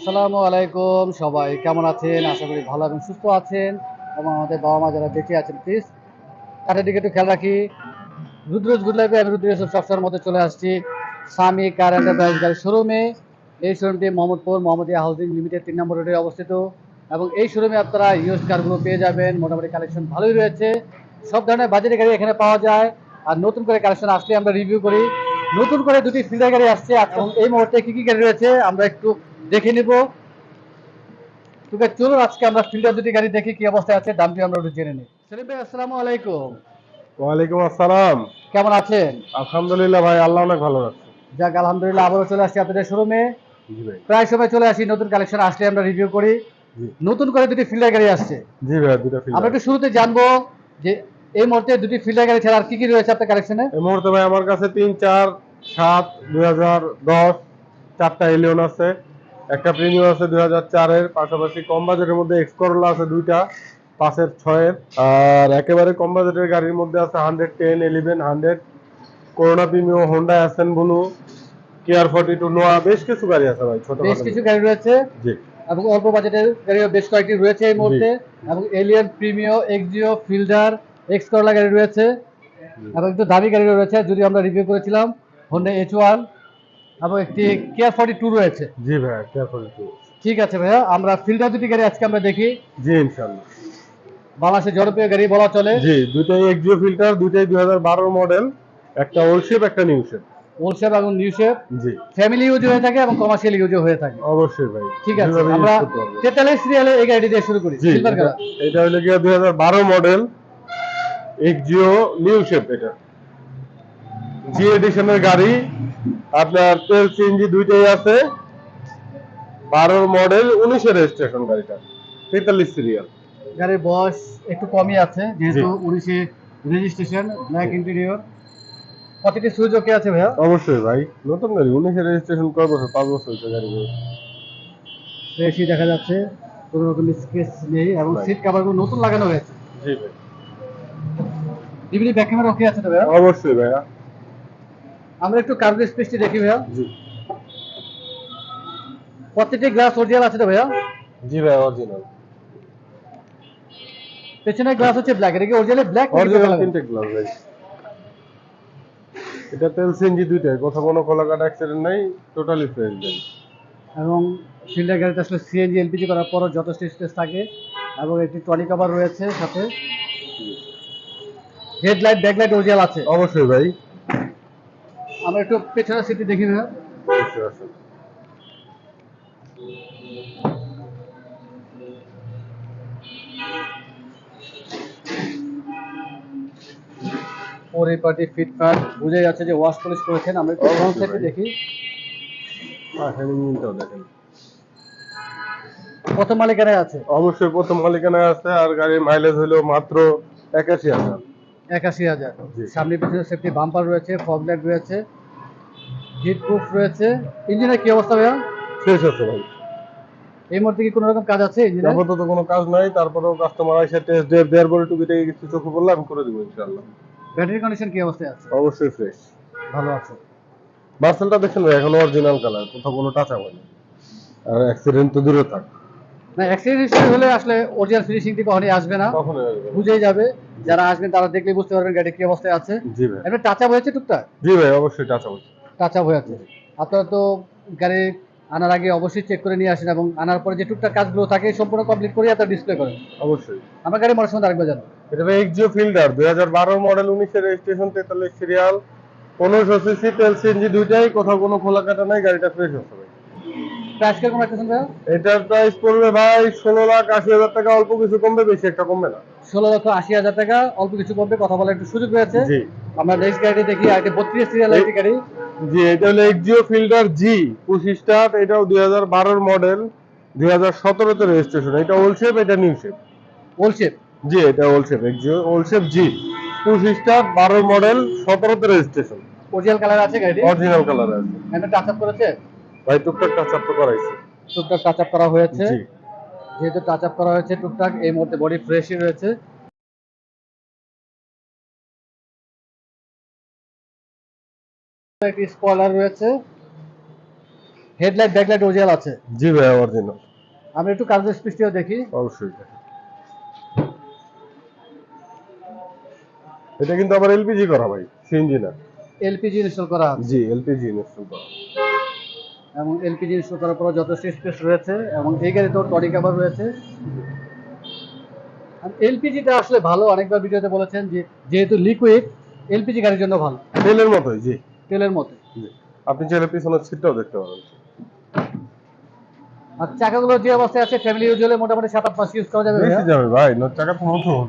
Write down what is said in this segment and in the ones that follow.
আসসালামু আলাইকুম। সবাই কেমন আছেন? আশা করি ভালো এবং সুস্থ আছেন। এবং আমাদের বাবা মা যারা বেঁচে আছেন প্লিজ কাঠের দিকে একটু খেয়াল রাখি। রুদ্রজ গুড লাইফে আমি রুদ্র ইউসুফ সবসময়ের মধ্যে চলে আসছি। স্বামী কার এন্টারপ্রাইজ গাড়ি শোরুমে এই শোরুমটি মোহাম্মদপুর মোহাম্মদিয়া হাউজিং লিমিটেড তিন নম্বর রোডে অবস্থিত। এবং এই শোরুমে আপনারা ইউজ কারগুলো পেয়ে যাবেন। মোটামুটি কালেকশন ভালোই রয়েছে। সব ধরনের বাজারের গাড়ি এখানে পাওয়া যায়। আর নতুন করে কালেকশন আসলে আমরা রিভিউ করি। নতুন করে দুটি ফিল্টার গাড়ি আসছে। এখন এই মুহূর্তে কি কি গাড়ি রয়েছে? আমরা একটু দেখে নিব। তোকে চলো আজকে আমরা ফিল্টার দুটি গাড়ি দেখি কি অবস্থায় আছে দামটি আমরা একটু জেনে নিই। সেলিম ভাই আসসালামু আলাইকুম। ওয়ালাইকুম আসসালাম। কেমন আছেন? আলহামদুলিল্লাহ ভাই আল্লাহ অনেক ভালো রাখছে যাক আলহামদুলিল্লাহ আবারও চলে আসছি আপনাদের শোরুমে। জি ভাই। প্রায় সময় চলে আসি নতুন কালেকশন আসলে আমরা রিভিউ করি। জি। নতুন করে দুটি ফিল্টার গাড়ি আসছে। জি ভাই দুটা ফিল্ম আমরা একটু শুরুতে জানব যে এই মুহূর্তে দুটি ফিল্টার গাড়ি ছাড়া আর কি কি রয়েছে আপনার কালেকশনে এই মুহূর্তে ভাই আমার কাছে তিন চার সাত দুই হাজার দশ চারটা এলিয়ন আছে। একটা প্রিমিয়াম আছে দুই হাজার চারের পাশাপাশি কম বাজেটের মধ্যে এক্স করোলা আছে দুইটা পাঁচের ছয়ের। আর একেবারে কম বাজেটের গাড়ির মধ্যে আছে hundred ten eleven hundred Corona premium Honda অ্যাসেন blue care forty two Noah বেশ কিছু গাড়ি আছে ভাই ছোট বেশ কিছু গাড়ি রয়েছে। জি। এবং অল্প বাজেটের গাড়িও বেশ কয়েকটি রয়েছে এই মুহূর্তে। এবং Allion Premio Axio Fielder X Corolla গাড়ি রয়েছে। এবং একটু দামি গাড়ি রয়েছে যদি আমরা রিভিউ করেছিলাম হোন্ডা এইচ ওয়ান এবং একটি কেয়ার ফর্টি টু রয়েছে। জি ভাই কেয়ার ফর্টি টু ঠিক আছে ভাইয়া আমরা ফিল্ডার দুটি গাড়ি আজকে আমরা দেখি। জি ইনশাল্লাহ বাংলাদেশের জনপ্রিয় গাড়ি বলা চলে। জি দুটাই এক্সিও ফিল্টার দুটাই দুই হাজার মডেল একটা ওল্ড শেপ একটা নিউ শেপ ওল্ড শেপ এবং নিউ শেপ জি। ফ্যামিলি ইউজ হয়ে থাকে এবং কমার্শিয়াল ইউজও হয়ে থাকে। অবশ্যই ভাই ঠিক আছে আমরা করতে পারব। তেতাল্লিশ সিরিয়ালে এই গাড়িটি দিয়ে শুরু করি। এটা- হলো গিয়ে দুই হাজার বারো মডেল এক্সিও নিউ শেপ এটা। জি এডিশনের গাড়ি আপনার তেল সিএনজি দুইটাই আছে। বারোর মডেল উনিশের রেজিস্ট্রেশন গাড়িটা। তেতাল্লিশ সিরিয়াল গাড়ির বয়স একটু কমই আছে যেহেতু উনিশে রেজিস্ট্রেশন ব্ল্যাক ইন্টেরিয়র প্রতিটি সুইচ ওকে আছে ভাইয়া? অবশ্যই ভাই নতুন গাড়ি উনিশের রেজিস্ট্রেশন কয় বছর? পাঁচ বছর হয়েছে গাড়ি ফ্রেশই দেখা যাচ্ছে কোনো রকম স্কেচ নেই এবং. সিট কাভারগুলো নতুন লাগানো হয়েছে। জি ভাই। ডিভিডি ব্যাক ক্যামেরা ওকে আছে তো ভাইয়া? অবশ্যই ভাইয়া। আমরা একটু কার্বন স্পেসটি দেখি ভাইয়া। জি। প্রত্যেকটি গ্লাস অরিজিনাল আছে তো ভাইয়া? জি ভাই অরিজিনাল পেছনের গ্লাস হচ্ছে ব্ল্যাক এটা কি অরিজিনাল ব্ল্যাক অরিজিনাল তিনটে গ্লাস ভাই। এটা তেল সিএনজি দুইটাই কোথাও কোনো খোলাকাটা অ্যাক্সিডেন্ট নাই টোটালি ফ্রেশ দেন এবং ফিল্ডার গাড়িতে আসলে সিএনজি এলপিজি করার পরও যথেষ্ট স্পেস থাকে এবং একটি টনি কভার রয়েছে সাথে। হেডলাইট ব্যাকলাইট অরিজিনাল আছে। অবশ্যই ভাই। আমরা একটু পেছনের সিটটি দেখি আছে পরিপাটি ফিটফাট বুঝে যাচ্ছে যে ওয়াশ পলিশ করেছেন আমরা একটু ফ্রন্ট সাইডে দেখি। দেখেন। প্রথম মালিকানায় আছে? অবশ্যই প্রথম মালিকানায় আছে আর গাড়ির মাইলেজ হলো মাত্র একাশি হাজার। একাশি হাজার। সামনে পিছনে সেফটি বাম্পার রয়েছে ফগ লাইট রয়েছে। হিট প্রুফ রয়েছে। ইঞ্জিনের কি অবস্থা ভাইয়া? শেষ আছে ভাই। এই মুহূর্তে কি কোনো রকম কাজ আছে ইঞ্জিনের? আপাতত কোনো কাজ নাই তারপরেও কাস্টমার এসে টেস্ট ড্রাইভ দেওয়ার পরে টুকিটাকি কিছু চোখে পড়লে আমি করে দেবো ইনশাল্লাহ ব্যাটারি কন্ডিশন কি অবস্থায় আছে? অবশ্যই ফ্রেশ ভালো আছে। মার্সেলটা দেখেন ভাই এখন অরিজিনাল কালার কোথাও কোনো টাচ হয়নি। আর অ্যাক্সিডেন্ট তো দূরে থাক। না অ্যাক্সিডেন্ট হলে আসলে অরিজিনাল ফিনিশিং থেকে কখনই আসবে না। বুঝেই যাবে। যারা আসবেন তারা দেখলে বুঝতে পারবেন গাড়ি কি অবস্থায় আছে। জি ভাই। টাচ হয়েছে টুকটাক? জি ভাই অবশ্যই টাচা হবে আপ হয়ে আছে। আপনারা তো গাড়ি আনার আগে অবশ্যই চেক করে নিয়ে আসেন এবং আনার পরে যে টুকটাক কাজগুলো থাকে সম্পূর্ণ কমপ্লিট করে আপনারা ডিসপ্লে করেন। অবশ্যই। আমার গাড়ি সময় আরেকবার জানো এটা ভাই এক্সিও ফিল্ডার দুই হাজার বারো মডেল উনিশের রেজিস্ট্রেশন তেতাল্লিশ সিরিয়াল পনেরোশো সিসি তেল সিএনজি দুইটাই কোথাও কোনো খোলা কাটা নাই গাড়িটা ফ্রেশ হচ্ছে ভাই। প্রাইস কীরকম রাখতেছেন ভাইয়া? এটার প্রাইস পড়বে ভাই ষোলো লাখ আশি হাজার টাকা অল্প কিছু কমবে বেশি একটা কমবে না। ষোলো লক্ষ আশি হাজার টাকা অল্প কিছু কমবে কথা বলার একটু সুযোগ রয়েছে আমরা নেক্সট গাড়িটি দেখি আর বত্রিশ সিরিয়াল গাড়ি। জি এটা হলো এক্সিও ফিল্ডার জি পঁচিশ স্টার্ট এটাও দুই হাজার বারোর মডেল দুই হাজার সতেরোতে রেজিস্ট্রেশন এটা ওল্ড শেপ এটা নিউ শেপ ওলশেপ জি এটা old shape Axio old shape জি পঁচিশ স্টার্ট বারোর মডেল সতেরোতে রেজিস্ট্রেশন অরিজিনাল কালার আছে গাড়ি অরিজিনাল কালার আছে। এটা টাচ আপ করেছে? ভাই টুকটাক টাচ আপ তো করাইছে। টুকটাক টাচ আপ করা হয়েছে। জি। যেহেতু টাচ আপ করা হয়েছে টুকটাক এই মুহূর্তে বডি ফ্রেশই রয়েছে। একটি স্পয়লার রয়েছে? হেডলাইট ব্যাকলাইট অরিজিনাল আছে। জি ভাই অরিজিনাল আমি একটু কাগজ দেখি। অবশ্যই এটা কিন্তু আবার এলপিজি করা ভাই সিএনজি না এলপিজি ইনস্টল করা আছে। জি এলপিজি ইনস্টল করা। এবং এলপিজি ইনস্টল করার পর যথেষ্ট স্পেস রয়েছে এবং এই গাড়িতেও টরি কাভার রয়েছে। এলপিজিটা আসলে ভালো অনেকবার ভিডিওতে বলেছেন যে যেহেতু লিকুইড এলপিজি গাড়ির জন্য ভালো। তেলের মতোই জি। তেলের মতো আপনি চাইলে পিছনের সিটটাও দেখতে পারেন। আর চাকাগুলো যে অবস্থায় আছে ফ্যামিলি ইউজ হলে মোটামুটি সাত আট মাস ইউজ করা যাবে বেশি যাবে ভাই নোট চাকা তো নতুন।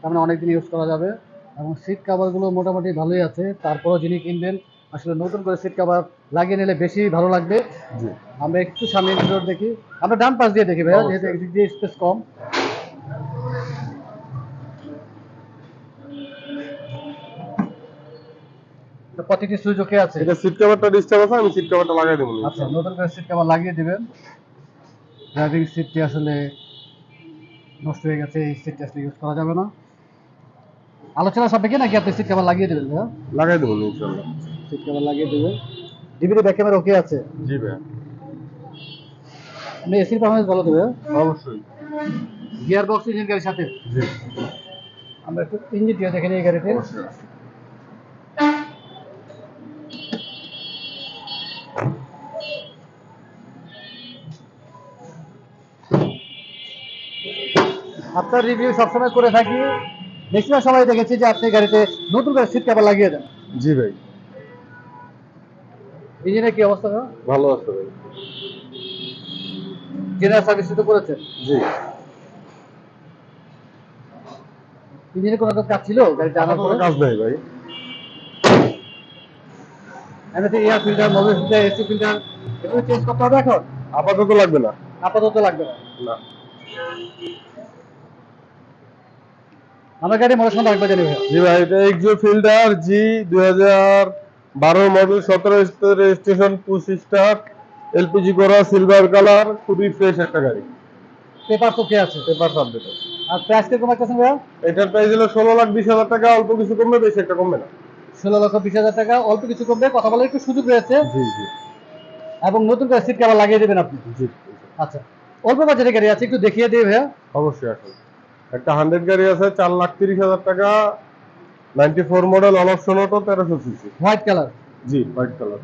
তার মানে অনেকদিন ইউজ করা যাবে। এবং সিট কাভারগুলো মোটামুটি ভালোই আছে। তারপরেও যিনি কিনবেন আসলে নতুন করে সিট কাভার লাগিয়ে নিলে বেশি ভালো লাগবে। জি। আমরা একটু সামনে দেখি। আমরা ডান পাশ দিয়ে দেখি ভাইয়া যেহেতু একদিক দিয়ে স্পেস কম। সুইচ ওকে আছে। এটা সিট কভারটা ডিস্টার্ব আছে আমি সিট কভারটা লাগাই দেবো আচ্ছা নতুন করে সিট কভার লাগিয়ে দিবেন। ড্রাইভিং সিটটি আসলে নষ্ট হয়ে গেছে এই সিটটি আসলে ইউজ করা যাবে না। আলোচনা সাপেক্ষে নাকি আপনি সিট কভার লাগিয়ে দেবেন ভাইয়া? লাগাই দেবো ইনশাল্লাহ সিট কভার লাগিয়ে দেবেন। ডিভিডি ব্যাক ক্যামেরা ওকে আছে? জি ভাই আপনি এসির পারফরমেন্স ভালো দেবে অবশ্যই। গিয়ার বক্স ইঞ্জিন গাড়ির সাথে? জি। আমরা একটু ইঞ্জিনটিও দেখে নিই এই গাড়িতে। অবশ্যই আপনার রিভিউ সবসময় করে থাকি। ম্যাক্সিমাম সময় দেখেছি যে আপনি গাড়িতে নতুন করে সিট কভার লাগিয়ে দেন। জি ভাই। ইঞ্জিনের কি অবস্থা ভাইয়া? ভালো আছে ভাই। জেনারেল সার্ভিস তো করেছেন? জি। ইঞ্জিনে কোনো কাজ ছিল গাড়িটা আনার পরে? কোনো কাজ নেই ভাই। এমনিতে air filter mobile filter AC filter এগুলো চেঞ্জ করতে হবে এখন? আপাতত লাগবে না। আপাতত লাগবে না। না। আমার গাড়ি মনে সময় লাগবে জানি জি ভাই এটা এক্সো ফিল্টার জি দুই হাজার বারো মডেল সতেরো রেজিস্ট্রেশন পুশ স্টার এলপিজি করা সিলভার কালার খুবই ফ্রেশ একটা গাড়ি। পেপার তো কে আছে? পেপার আপডেট আর প্রাইস কীরকম রাখতেছেন ভাইয়া? এটার প্রাইস হলো ষোলো লাখ বিশ হাজার টাকা অল্প কিছু কমবে বেশি একটা কমবে না। ষোলো লক্ষ বিশ হাজার টাকা অল্প কিছু কমবে কথা বলার একটু সুযোগ রয়েছে। জি জি। এবং নতুন করে সিট কভার লাগিয়ে দেবেন আপনি? জি। আচ্ছা। অল্প বাজারে গাড়ি আছে একটু দেখিয়ে দিই ভাইয়া। অবশ্যই আসুন একটা হান্ড্রেড গাড়ি আছে চার লাখ তিরিশ হাজার টাকা ninety four model all option auto তেরোশো সিসি হোয়াইট কালার জি হোয়াইট কালার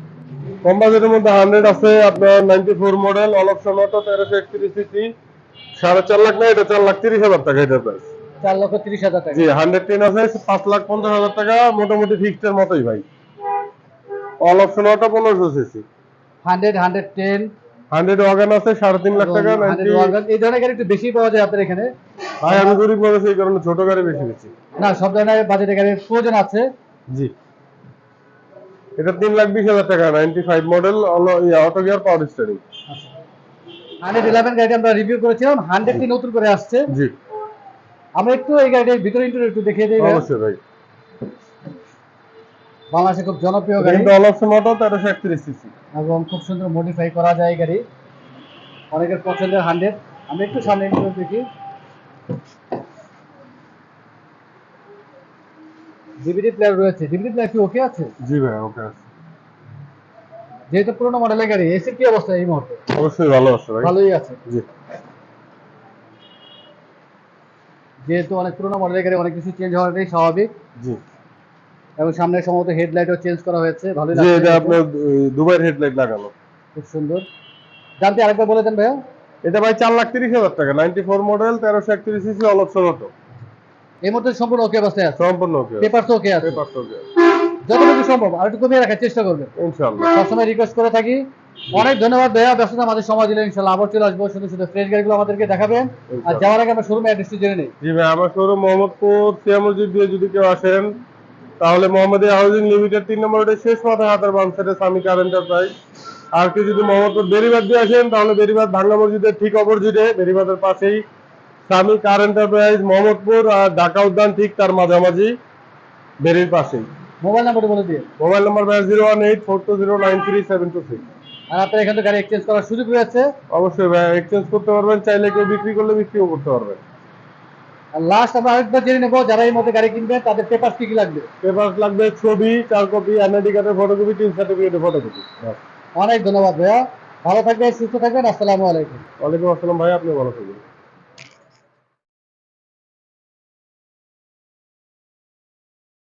কম বাজেটের মধ্যে হান্ড্রেড আছে আপনার ninety four model all option auto তেরোশো একত্রিশ সিসি সাড়ে চার লাখ না এটা চার লাখ তিরিশ হাজার টাকা এটার প্রাইস চার লক্ষ তিরিশ হাজার টাকা। জি হান্ড্রেড টেন আছে পাঁচ লাখ পঞ্চাশ হাজার টাকা মোটামুটি ফিক্সড মতোই ভাই। অল অপশন অটো পনেরোশো CC hundred hundred ten hundred wagon আছে সাড়ে তিন লাখ টাকা এই ধরনের গাড়ি একটু বেশি পাওয়া যায় আপনার এখানে? ভাই আমি গরিব মানুষ এই কারণে ছোট গাড়ি বেশি বেশি না সব ধরনের বাজেটের গাড়ির প্রয়োজন আছে? জি। এটা তিন লাখ বিশ হাজার টাকা ninety five model auto gear power steering hundred eleven গাড়িটা আমরা রিভিউ করেছিলাম হান্ড্রেডটি নতুন করে আসছে। জি। আমরা একটু এই গাড়ির ভিতরে ইন্টারভিউ একটু দেখিয়ে দিই অবশ্যই ভাই। বাংলাদেশে খুব জনপ্রিয় গাড়ি। অপশন অটো তেরোশো সিসি এবং খুব সুন্দর মডিফাই করা যায় গাড়ি। অনেকের পছন্দের হান্ড্রেড আমরা একটু সামনে ইন্টারভিউ দেখি। ডিভিডি প্লেয়ার রয়েছে। ডিভিডি প্লেয়ার কি ওকে আছে? জি ভাই ওকে আছে। যেহেতু পুরোনো মডেলের গাড়ি এসির কি অবস্থা এই মুহূর্তে? অবশ্যই ভালো আছে ভাই। ভালোই আছে। জি। যেহেতু অনেক পুরোনো মডেলের গাড়ি অনেক কিছু চেঞ্জ হওয়াটাই স্বাভাবিক। জি। এবং সামনে সম্ভবত হেডলাইটও চেঞ্জ করা হয়েছে ভালোই জি লাগছে এটা আপনার দু- দুবাইয়ের হেডলাইট লাগানো। খুব সুন্দর। জানতে আরেকবার বলে দেন ভাইয়া। এটা ভাই চার লাখ তিরিশ হাজার টাকা নাইনটি ফোর মডেল তেরোশো একত্রিশ সিসি অল অপশন অটো এই মুহূর্তে সম্পূর্ণ ওকে অবস্থায় আছে? সম্পূর্ণ ওকে পেপার তো ওকে আছে? পেপার ওকে যতটুকু সম্ভব আর একটু কমিয়ে রাখার চেষ্টা করবেন। ইনশাআল্লাহ। সবসময় রিকোয়েস্ট করে থাকি। অনেক ধন্যবাদ ভাইয়া ব্যস্ততা আমাদের সময় দিলেন ইনশাল্লাহ আবার চলে আসব। শুধু শুধু ফ্রেশ গাড়িগুলো আমাদেরকে দেখাবেন। আর যাওয়ার আগে আমরা শোরুমে অ্যাড্রেসটি জেনে নিই। জি ভাই আমার শোরুম মোহাম্মদপুর সিয়া মসজিদ দিয়ে যদি কেউ আসেন তাহলে মোহাম্মদিয়া হাউজিং লিমিটেড তিন নম্বর রোডের শেষ মাথায় হাতের বাম সাইডে স্বামী কার এন্টারপ্রাইজ আর কেউ যদি মোহাম্মদপুর বেরিবাদ দিয়ে আসেন তাহলে বেরিবাদ ভাঙ্গা মসজিদের ঠিক অপোজিটে বেরিবাদের পাশেই স্বামী কার এন্টারপ্রাইজ মোহাম্মদপুর আর ঢাকা উদ্যান ঠিক তার মাঝামাঝি বেরির পাশেই। মোবাইল নাম্বারটা বলে দিয়ে মোবাইল নাম্বার ভাই zero one eight four two zero nine three seven two six. আর আপনার এখান থেকে গাড়ি এক্সচেঞ্জ করার সুযোগ রয়েছে? অবশ্যই ভাই এক্সচেঞ্জ করতে পারবেন চাইলে কেউ বিক্রি করলে বিক্রিও করতে পারবেন। লাস্ট আমরা আরেকবার জেনে নেব যারা এই মধ্যে গাড়ি কিনবে তাদের পেপার কি কি লাগবে? পেপার লাগবে ছবি চার কপি এনআইডি কার্ডের ফটোকপি তিন সার্টিফিকেটের ফটোকপি অনেক ধন্যবাদ ভাইয়া। ভালো থাকবেন সুস্থ থাকবেন আসসালামু আলাইকুম। ওয়ালাইকুম আসসালাম ভাই আপনি ভালো থাকবেন।